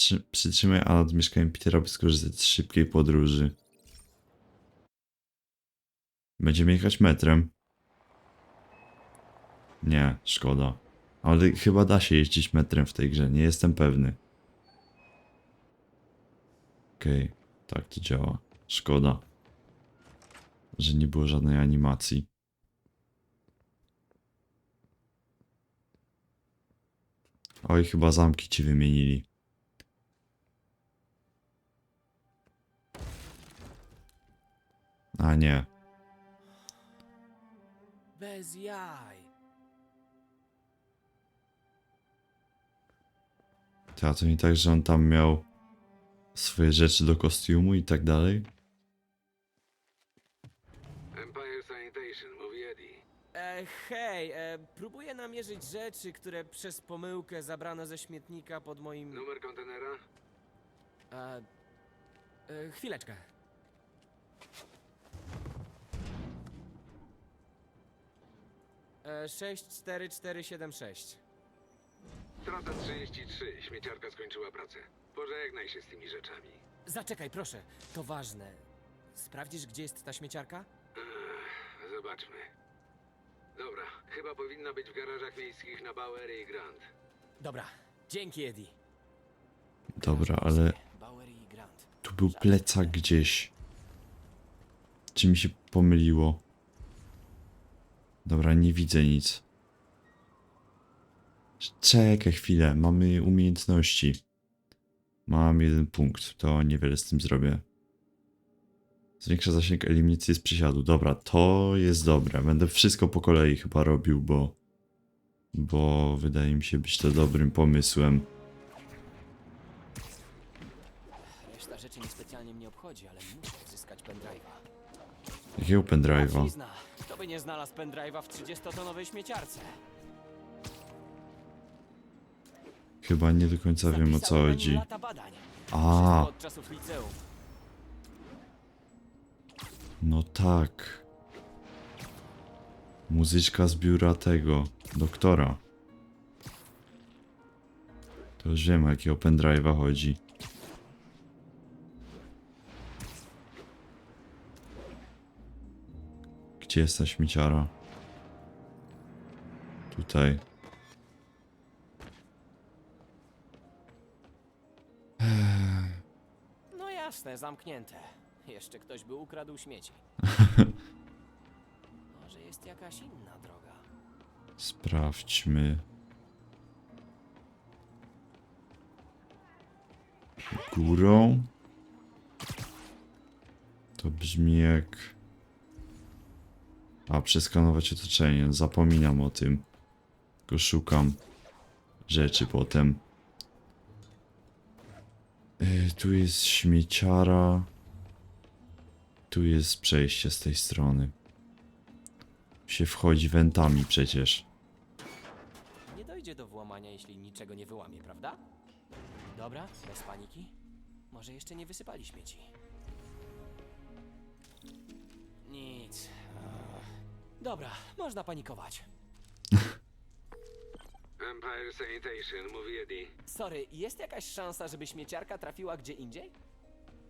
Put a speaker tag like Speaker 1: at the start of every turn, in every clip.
Speaker 1: przy, przytrzymaj A nad mieszkaniem Petera, by skorzystać z szybkiej podróży. Będziemy jechać metrem. Nie, szkoda. Ale chyba da się jeździć metrem w tej grze, nie jestem pewny. Okej, tak to działa. Szkoda, że nie było żadnej animacji. Oj, chyba zamki ci wymienili. A nie.
Speaker 2: Bez jaj.
Speaker 1: To nie tak, że on tam miał swoje rzeczy do kostiumu i tak dalej?
Speaker 3: Empire Sanitation, mówi Eddie.
Speaker 2: E, hej, e, próbuję namierzyć rzeczy, które przez pomyłkę zabrano ze śmietnika pod moim...
Speaker 3: Numer kontenera?
Speaker 2: E, e, chwileczkę. E, 64476.
Speaker 3: Strata 33, śmieciarka skończyła pracę. Pożegnaj się z tymi rzeczami.
Speaker 2: Zaczekaj, proszę, to ważne. Sprawdzisz, gdzie jest ta śmieciarka?
Speaker 3: Ech, zobaczmy. Dobra, chyba powinna być w garażach miejskich na Bowery i Grand.
Speaker 2: Dobra, dzięki Eddie.
Speaker 1: Dobra, ale
Speaker 2: Bowery i Grant.
Speaker 1: tu był plecak gdzieś. Czy mi się pomyliło? Dobra, nie widzę nic. Czekaj chwilę, mamy umiejętności. Mam jeden punkt, to niewiele z tym zrobię. Zwiększa zasięg eliminacji z przysiadu. Dobra, to jest dobre. Będę wszystko po kolei chyba robił, bo... Bo wydaje mi się być to dobrym pomysłem.
Speaker 2: Reszta rzeczy niespecjalnie mnie obchodzi, ale muszę pendrive'a.
Speaker 1: Jakiego pendrive'a?
Speaker 2: Łatwizna. Kto by nie znalazł pendrive'a w 30-tonowej śmieciarce?
Speaker 1: Chyba nie do końca wiem o co
Speaker 2: Zapisałem
Speaker 1: chodzi.
Speaker 2: Lata badań.
Speaker 1: A,
Speaker 2: Wszystko od czasów liceum.
Speaker 1: no tak. Muzyczka z biura tego, doktora. To już wiem, o jakiego pendrive'a chodzi. Gdzie jest ta śmieciara? Tutaj.
Speaker 2: No jasne, zamknięte. Jeszcze ktoś by ukradł śmieci. Może jest jakaś inna droga.
Speaker 1: Sprawdźmy. Górą. To brzmi jak. A, przeskanować otoczenie. Zapominam o tym. Tylko szukam rzeczy potem. Y, tu jest śmieciara. Tu jest przejście z tej strony. Się wchodzi wentami przecież.
Speaker 2: Nie dojdzie do włamania, jeśli niczego nie wyłamie, prawda? Dobra, bez paniki. Może jeszcze nie wysypali śmieci. Nic. Dobra, można panikować.
Speaker 3: Empire Sanitation, mówi Eddie.
Speaker 2: Sorry, jest jakaś szansa, żeby śmieciarka trafiła gdzie indziej?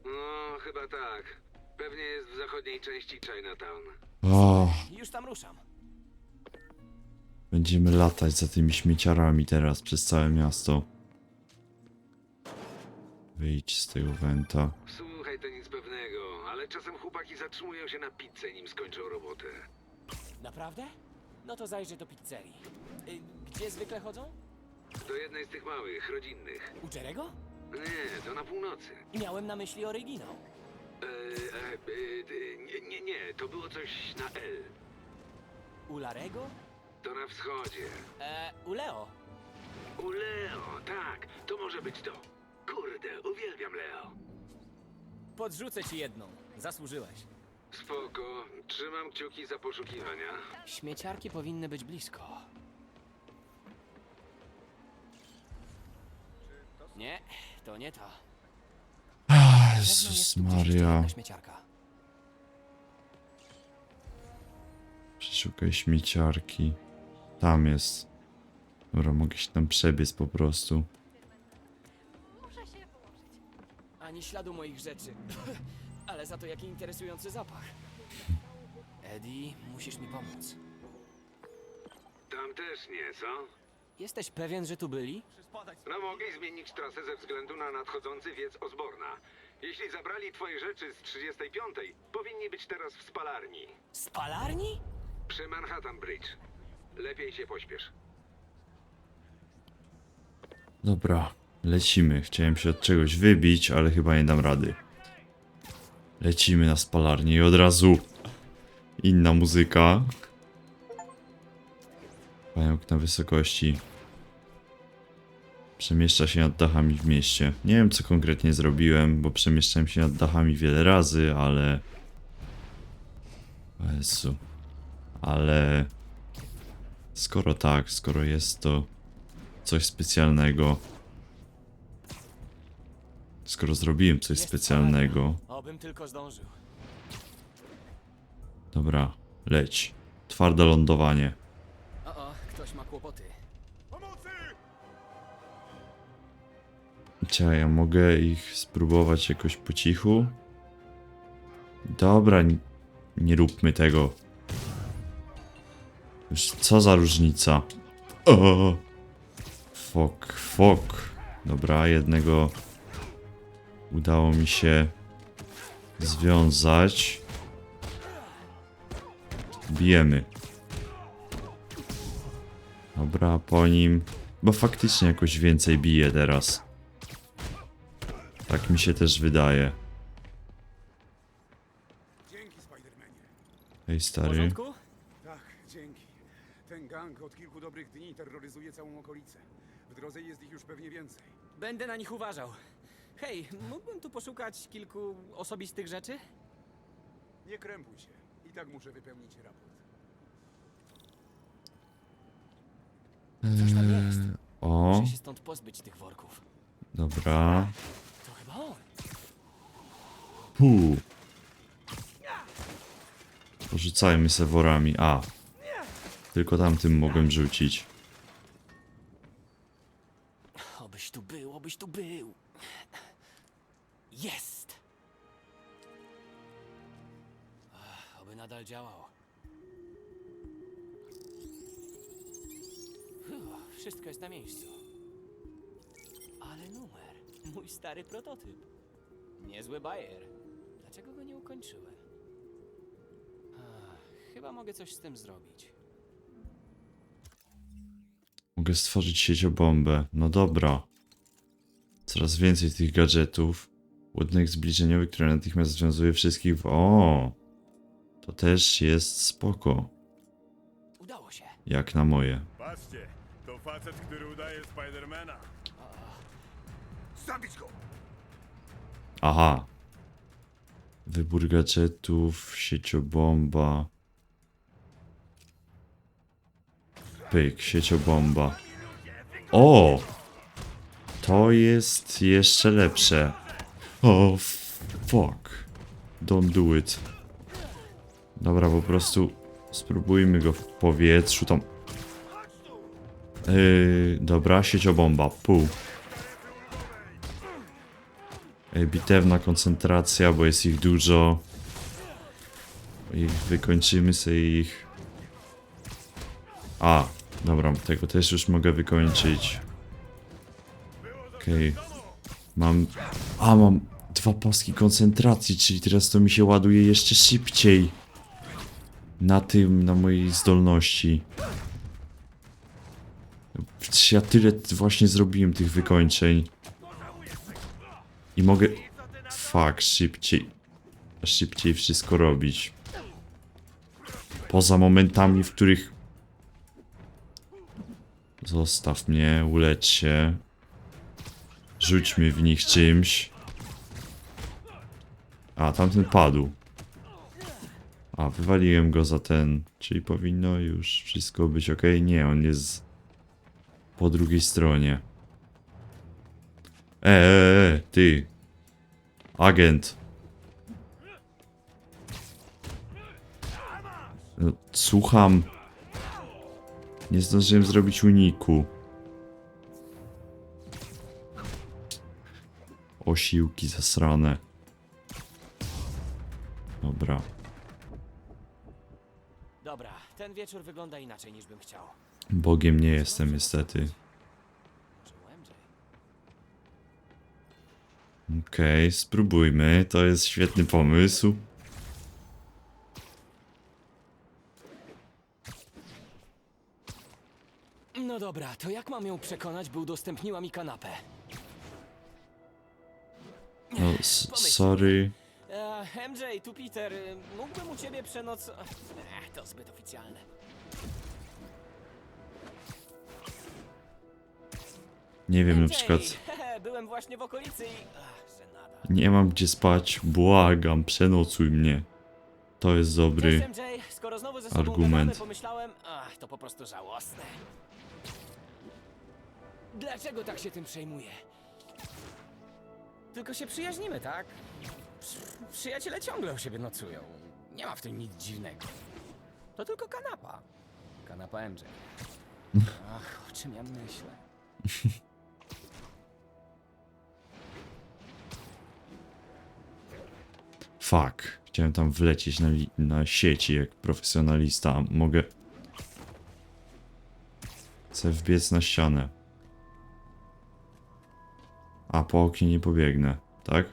Speaker 3: No, chyba tak. Pewnie jest w zachodniej części Chinatown.
Speaker 1: O,
Speaker 2: Już tam ruszam.
Speaker 1: będziemy latać za tymi śmieciarami teraz przez całe miasto. Wyjdź z tego wenta.
Speaker 3: Słuchaj, to nic pewnego, ale czasem chłopaki zatrzymują się na pizzę, nim skończą robotę.
Speaker 2: Naprawdę? No to zajrzę do pizzerii. Y, gdzie zwykle chodzą?
Speaker 3: Do jednej z tych małych, rodzinnych.
Speaker 2: U Jerego?
Speaker 3: Nie, to na północy.
Speaker 2: Miałem na myśli oryginał.
Speaker 3: E, e, e, nie, nie, nie, to było coś na L.
Speaker 2: U Larego?
Speaker 3: To na wschodzie.
Speaker 2: E, u Leo.
Speaker 3: U Leo, tak, to może być to. Kurde, uwielbiam Leo.
Speaker 2: Podrzucę ci jedną. Zasłużyłeś.
Speaker 3: Spoko, trzymam kciuki za poszukiwania.
Speaker 2: Śmieciarki powinny być blisko. Nie, to nie ta.
Speaker 1: Ah,
Speaker 2: Pewno
Speaker 1: Jezus
Speaker 2: jest tu gdzieś jeszcze
Speaker 1: Maria.
Speaker 2: jedna śmieciarka.
Speaker 1: Przeszukaj śmieciarki. Tam jest. Dobra, mogę się tam przebiec po prostu.
Speaker 4: Muszę się
Speaker 2: Ani śladu moich rzeczy. Ale za to jaki interesujący zapach. Eddie, musisz mi pomóc.
Speaker 3: Tam też nie, co?
Speaker 2: Jesteś pewien, że tu byli?
Speaker 3: No mogli zmienić trasę ze względu na nadchodzący wiec Osborna. Jeśli zabrali twoje rzeczy z 35, powinni być teraz w spalarni.
Speaker 2: Spalarni?
Speaker 3: Przy Manhattan Bridge. Lepiej się pośpiesz.
Speaker 1: Dobra, lecimy. Chciałem się od czegoś wybić, ale chyba nie dam rady. Lecimy na spalarnię i od razu inna muzyka. Pająk na wysokości. Przemieszcza się nad dachami w mieście. Nie wiem co konkretnie zrobiłem, bo przemieszczałem się nad dachami wiele razy, ale... O Jezu. Ale... Skoro tak, skoro jest to coś specjalnego. Skoro zrobiłem coś specjalnego,
Speaker 2: Obym tylko zdążył.
Speaker 1: dobra, leć. Twarde lądowanie.
Speaker 2: O, o, ktoś ma kłopoty.
Speaker 1: Cia, ja mogę ich spróbować jakoś po cichu? Dobra, nie, nie róbmy tego. Już co za różnica? O! Fok, fok. Dobra, jednego udało mi się związać. Bijemy. Dobra, po nim. Bo faktycznie jakoś więcej bije teraz. Tak mi się też wydaje.
Speaker 4: Dzięki, Spidermanie.
Speaker 1: Hej
Speaker 2: W
Speaker 1: stary.
Speaker 2: porządku?
Speaker 4: Tak, dzięki. Ten gang od kilku dobrych dni terroryzuje całą okolicę. W drodze jest ich już pewnie więcej.
Speaker 2: Będę na nich uważał. Hej, mógłbym tu poszukać kilku osobistych rzeczy?
Speaker 4: Nie krępuj się. I tak muszę wypełnić raport.
Speaker 2: Coś tam jest.
Speaker 1: Eee, o,
Speaker 2: Muszę się stąd pozbyć tych worków.
Speaker 1: dobra.
Speaker 2: To chyba on.
Speaker 1: Pu. Porzucajmy se worami. A. Tylko tamtym mogłem rzucić.
Speaker 2: Obyś tu był, obyś tu był. Jest! Ach, Oby nadal działał. Wszystko jest na miejscu. Ale numer. Mój stary prototyp. Niezły bajer. Dlaczego go nie ukończyłem? Chyba mogę coś z tym zrobić.
Speaker 1: Mogę stworzyć sieciobombę. No dobra. Coraz więcej tych gadżetów. Ładunek zbliżeniowy, który natychmiast związuje wszystkich w... O! To też jest spoko.
Speaker 2: Udało się.
Speaker 1: Jak na moje.
Speaker 5: Patrzcie, to facet, który udaje Spidermana.
Speaker 4: Zabić go!
Speaker 1: Aha. Wybór gadżetów, sieciobomba. Pyk, sieciobomba. O! To jest jeszcze lepsze. O, fuck. Don't do it. Dobra, po prostu spróbujmy go w powietrzu tam. Yy, dobra, sieciobomba, pół. Ej, Bitewna koncentracja, bo jest ich dużo. I wykończymy sobie ich. A, dobra, tego też już mogę wykończyć. Okej. Mam. A, mam dwa paski koncentracji, czyli teraz to mi się ładuje jeszcze szybciej. Na tym, na mojej zdolności. Ja tyle właśnie zrobiłem tych wykończeń. I mogę. Fuck, szybciej. Szybciej wszystko robić. Poza momentami, w których. Zostaw mnie, ulecz się. Rzućmy w nich czymś. A, tamten padł. A, wywaliłem go za ten. Czyli powinno już wszystko być ok. Nie, on jest po drugiej stronie. E, e, e, ty. Agent. No, słucham. Nie zdążyłem zrobić uniku. Osiłki zasrane. Dobra.
Speaker 2: Dobra, ten wieczór wygląda inaczej niż bym chciał.
Speaker 1: Bogiem nie jestem niestety.
Speaker 2: Może?
Speaker 1: Okej, spróbujmy. To jest świetny pomysł.
Speaker 2: No dobra, to jak mam ją przekonać, by udostępniła mi kanapę?
Speaker 1: No, s- sorry.
Speaker 2: MJ, tu Peter, mógłbym u ciebie przenocować... Ech, to zbyt oficjalne.
Speaker 1: Nie wiem, na przykład
Speaker 2: byłem właśnie w okolicy i... Ach, żenada.
Speaker 1: nie mam gdzie spać. Błagam, przenocuj mnie. To jest dobry.
Speaker 2: Cześć MJ, skoro znowu ze sobą
Speaker 1: argument.
Speaker 2: gadamy, pomyślałem... Ach, to po prostu żałosne. Dlaczego tak się tym przejmuję? Tylko się przyjaźnimy, tak? Przy- Przyjaciele ciągle u siebie nocują. Nie ma w tym nic dziwnego. To tylko kanapa. Kanapa MJ. Ach, o czym ja myślę?
Speaker 1: Fuck. Chciałem tam wlecieć na, li- na sieci jak profesjonalista. Mogę. Chcę wbiec na ścianę. A po oknie nie pobiegnę, tak?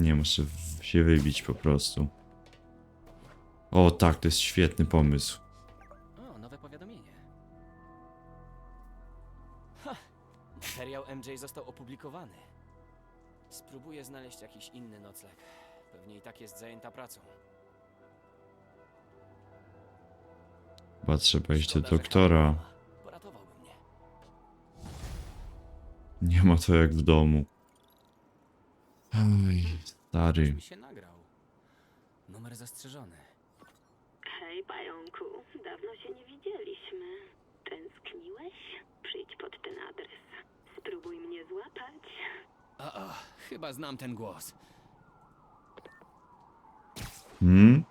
Speaker 1: Nie, muszę się wybić po prostu. O tak, to jest świetny pomysł.
Speaker 2: O, nowe powiadomienie. Ha! Materiał MJ został opublikowany. Spróbuję znaleźć jakiś inny nocleg. Pewnie i tak jest zajęta pracą.
Speaker 1: Chyba trzeba iść do
Speaker 2: Szkoda, że
Speaker 1: doktora.
Speaker 2: Kamila Poratowałby mnie.
Speaker 1: Nie ma to jak w domu. Ej, stary.
Speaker 2: Mi się nagrał. Numer zastrzeżony.
Speaker 6: Hej, pająku, dawno się nie widzieliśmy. Tęskniłeś? Przyjdź pod ten adres. Spróbuj mnie złapać.
Speaker 2: A, a, chyba znam ten głos.
Speaker 1: Hmm?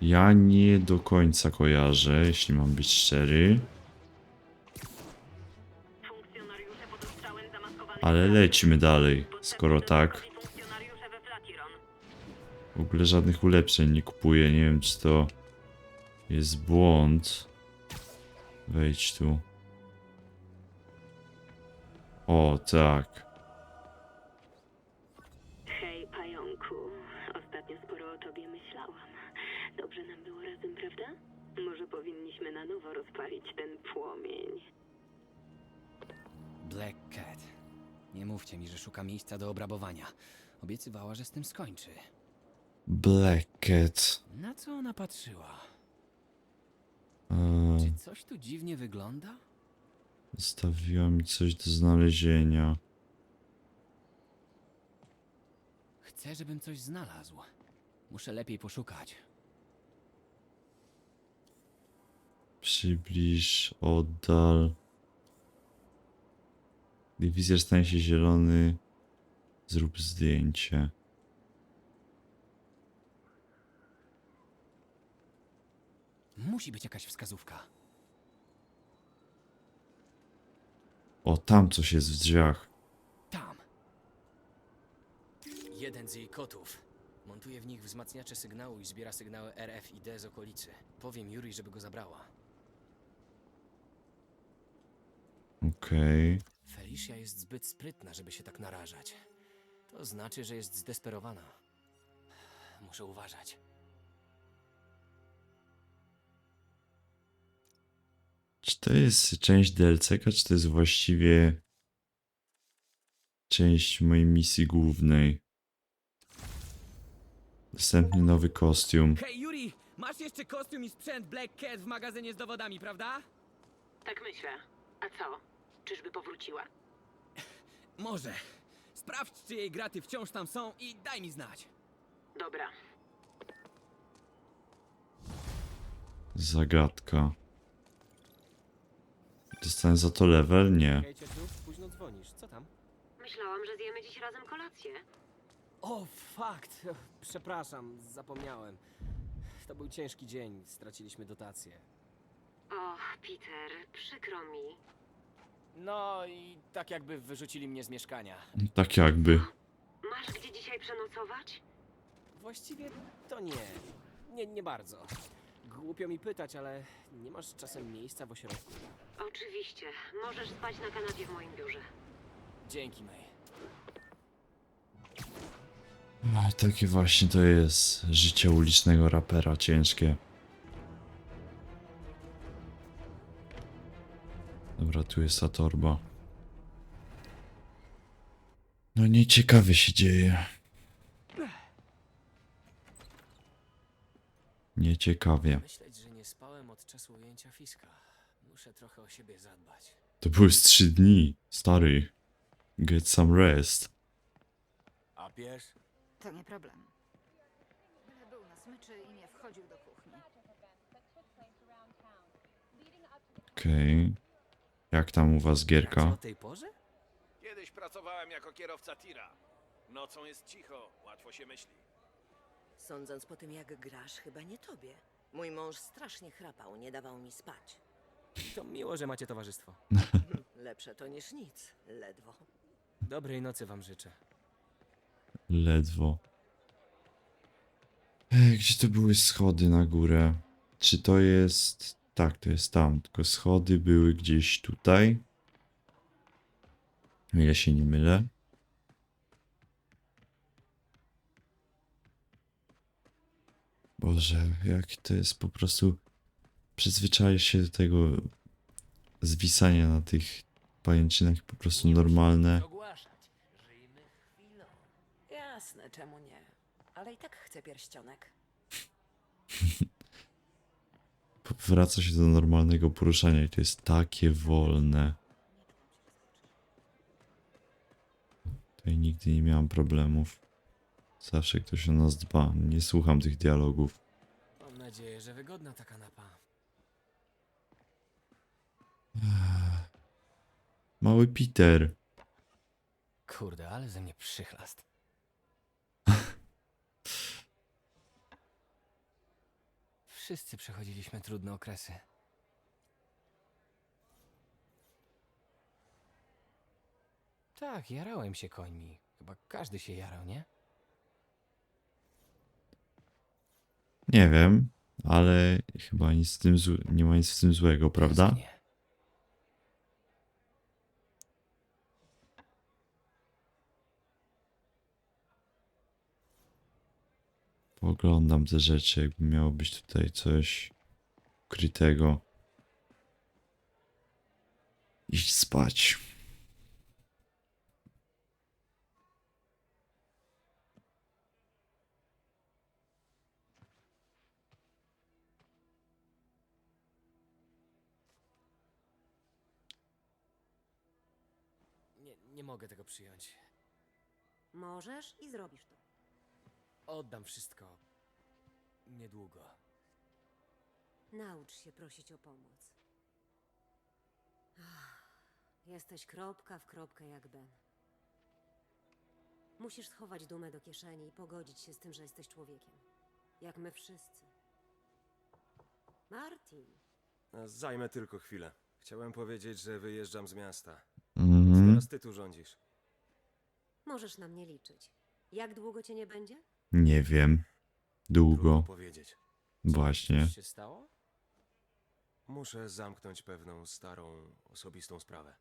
Speaker 1: Ja nie do końca kojarzę, jeśli mam być szczery. Ale lećmy dalej, skoro tak. W ogóle żadnych ulepszeń nie kupuję. Nie wiem, czy to jest błąd. Wejdź tu. O, tak.
Speaker 6: Hej, pająku. Ostatnio sporo o tobie myślałam. Dobrze nam było razem, prawda? Może powinniśmy na nowo rozpalić ten płomień.
Speaker 2: Black Cat. Nie mówcie mi, że szuka miejsca do obrabowania. Obiecywała, że z tym skończy.
Speaker 1: Black Cat.
Speaker 2: Na co ona patrzyła?
Speaker 1: Eee,
Speaker 2: Czy coś tu dziwnie wygląda?
Speaker 1: zostawiła mi coś do znalezienia.
Speaker 2: Chcę, żebym coś znalazł. Muszę lepiej poszukać.
Speaker 1: Przybliż, oddal. Gdy wizjer stanie się zielony, zrób zdjęcie.
Speaker 2: Musi być jakaś wskazówka.
Speaker 1: O, tam coś jest w drzwiach.
Speaker 2: Tam. Jeden z jej kotów. Montuje w nich wzmacniacze sygnału i zbiera sygnały RFID z okolicy. Powiem Yuri, żeby go zabrała.
Speaker 1: Okej.
Speaker 2: Felicia jest zbyt sprytna, żeby się tak narażać. To znaczy, że jest zdesperowana. Muszę uważać.
Speaker 1: Czy to jest część DLC-ka, czy to jest właściwie część mojej misji głównej? Następny nowy kostium.
Speaker 2: Hej, Yuri! Masz jeszcze kostium i sprzęt Black Cat w magazynie z dowodami, prawda?
Speaker 6: Tak myślę. A co? Czyżby powróciła?
Speaker 2: Może. Sprawdź, czy jej graty wciąż tam są i daj mi znać.
Speaker 6: Dobra.
Speaker 1: Zagadka. Dostanę za to level? Nie.
Speaker 2: Hej, ciociu, późno dzwonisz. Co tam?
Speaker 6: Myślałam, że zjemy dziś razem kolację.
Speaker 2: O, fakt. Przepraszam, zapomniałem. To był ciężki dzień, straciliśmy dotację.
Speaker 7: Och, Peter, przykro mi.
Speaker 2: No i tak jakby wyrzucili mnie z mieszkania.
Speaker 1: Tak jakby.
Speaker 7: Masz gdzie dzisiaj przenocować?
Speaker 2: Właściwie to nie. Nie, nie bardzo. Głupio mi pytać, ale nie masz czasem miejsca w ośrodku?
Speaker 7: Oczywiście. Możesz spać na kanapie w moim biurze.
Speaker 2: Dzięki, May.
Speaker 1: Ach, takie właśnie to jest życie ulicznego rapera ciężkie. Dobra, tu jest ta torba. No nieciekawie się dzieje. Nieciekawie.
Speaker 2: Myśleć, że nie spałem od czasu ujęcia fiska. Muszę trochę o siebie zadbać.
Speaker 1: To były z trzy dni, stary. Get some rest.
Speaker 5: A piesz?
Speaker 8: To nie problem. Byle był na smyczy i nie wchodził do kuchni.
Speaker 1: Okej. Jak tam u was gierka?
Speaker 2: tej porze?
Speaker 5: Kiedyś pracowałem jako kierowca tira. Nocą jest cicho, łatwo się myśli.
Speaker 9: Sądząc po tym, jak grasz, chyba nie tobie. Mój mąż strasznie chrapał, nie dawał mi spać.
Speaker 2: To miło, że macie towarzystwo.
Speaker 9: Lepsze to niż nic, ledwo.
Speaker 2: Dobrej nocy wam życzę.
Speaker 1: Ledwo. Ej, gdzie to były schody na górę? Czy to jest... Tak, to jest tam. Tylko schody były gdzieś tutaj. O ile się nie mylę. Boże, jak to jest po prostu... Przyzwyczaisz się do tego zwisania na tych pajęczynach po prostu normalne.
Speaker 9: Ogłaszać. Żyjmy chwilą. Jasne, czemu nie? Ale i tak chcę pierścionek.
Speaker 1: wraca się do normalnego poruszania i to jest takie wolne. Tutaj nigdy nie miałam problemów. Zawsze ktoś o nas dba. Nie słucham tych dialogów.
Speaker 2: Mam nadzieję, że wygodna ta kanapa.
Speaker 1: Mały Peter.
Speaker 2: Kurde, ale ze mnie przychlast. Wszyscy przechodziliśmy trudne okresy. Tak, jarałem się końmi. Chyba każdy się jarał, nie?
Speaker 1: Nie wiem, ale chyba nic w tym zł- nie ma nic w tym złego, prawda? Poglądam te rzeczy, jakby miało być tutaj coś ukrytego. Iść spać.
Speaker 2: Nie, nie mogę tego przyjąć.
Speaker 7: Możesz i zrobisz to.
Speaker 2: Oddam wszystko. Niedługo.
Speaker 7: Naucz się prosić o pomoc. Ach, Jesteś kropka w kropkę jak Ben. Musisz schować dumę do kieszeni i pogodzić się z tym, że jesteś człowiekiem. Jak my wszyscy. Martin,
Speaker 10: Zajmę tylko chwilę. Chciałem powiedzieć, że wyjeżdżam z miasta.
Speaker 1: Mhm.
Speaker 10: Teraz ty tu rządzisz.
Speaker 7: możesz na mnie liczyć. Jak długo cię nie będzie?
Speaker 1: Nie wiem. Długo.
Speaker 10: Powiedzieć.
Speaker 1: Właśnie.
Speaker 2: Coś się stało?
Speaker 10: Muszę zamknąć pewną starą, osobistą sprawę.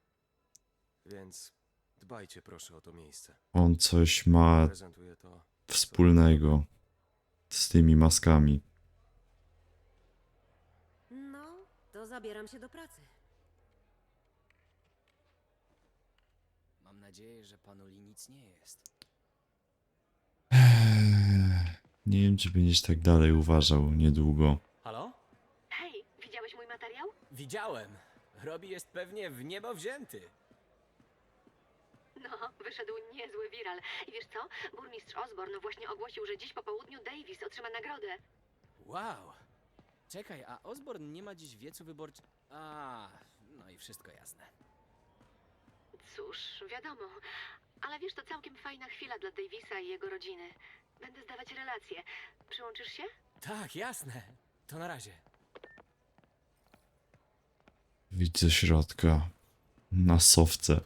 Speaker 10: Więc dbajcie proszę o to miejsce.
Speaker 1: On coś ma
Speaker 10: Prezentuję to.
Speaker 1: wspólnego z tymi maskami.
Speaker 7: No, to zabieram się do pracy.
Speaker 2: Mam nadzieję, że panu Li nic nie jest.
Speaker 1: Nie wiem, czy będziesz tak dalej uważał niedługo.
Speaker 2: Halo?
Speaker 7: Hej, widziałeś mój materiał?
Speaker 2: Widziałem. Robi jest pewnie w niebo wzięty.
Speaker 7: No, wyszedł niezły wiral. I wiesz co? Burmistrz Osborne właśnie ogłosił, że dziś po południu Davis otrzyma nagrodę.
Speaker 2: Wow. Czekaj, a Osborn nie ma dziś wiecu wyborczy... A, no i wszystko jasne.
Speaker 7: Cóż, wiadomo. Ale wiesz, to całkiem fajna chwila dla Davisa i jego rodziny. Będę zdawać relacje. Przyłączysz się?
Speaker 2: Tak, jasne. To na razie.
Speaker 1: Widzę środka. Na sowce.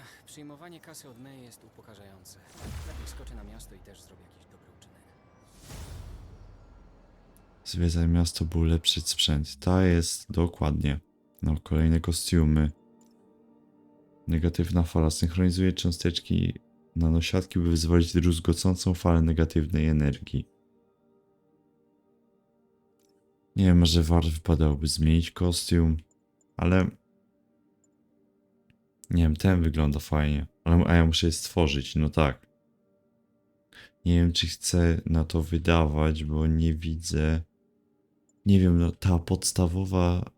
Speaker 2: Ach, przyjmowanie kasy od May jest upokarzające. Lepiej skoczę na miasto i też zrobię jakiś dobry
Speaker 1: Zwiedzaj miasto, był lepszy sprzęt. Ta jest dokładnie. No, kolejne kostiumy. Negatywna fala synchronizuje cząsteczki nanosiatki, by wyzwolić druzgocącą falę negatywnej energii. Nie wiem, może warto wypadałoby zmienić kostium, ale... Nie wiem, ten wygląda fajnie, ale a ja muszę je stworzyć, no tak. Nie wiem, czy chcę na to wydawać, bo nie widzę... Nie wiem, no ta podstawowa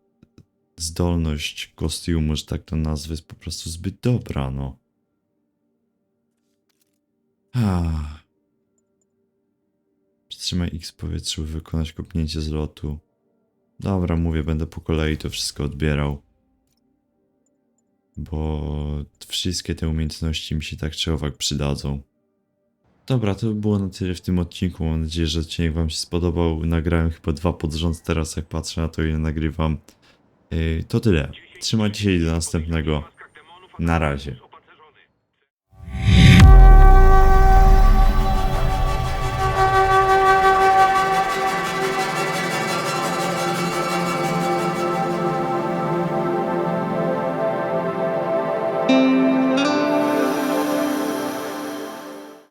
Speaker 1: zdolność kostiumu, że tak to nazwę, jest po prostu zbyt dobra, no. Ah. Przytrzymaj X powietrzu, by wykonać kopnięcie z lotu. Dobra, mówię, będę po kolei to wszystko odbierał. Bo wszystkie te umiejętności mi się tak czy owak przydadzą. Dobra, to by było na tyle w tym odcinku. Mam nadzieję, że odcinek Wam się spodobał. Nagrałem chyba dwa pod rząd teraz, jak patrzę na to, ile nagrywam. Yy, to tyle. Trzymajcie się i do następnego. Na razie.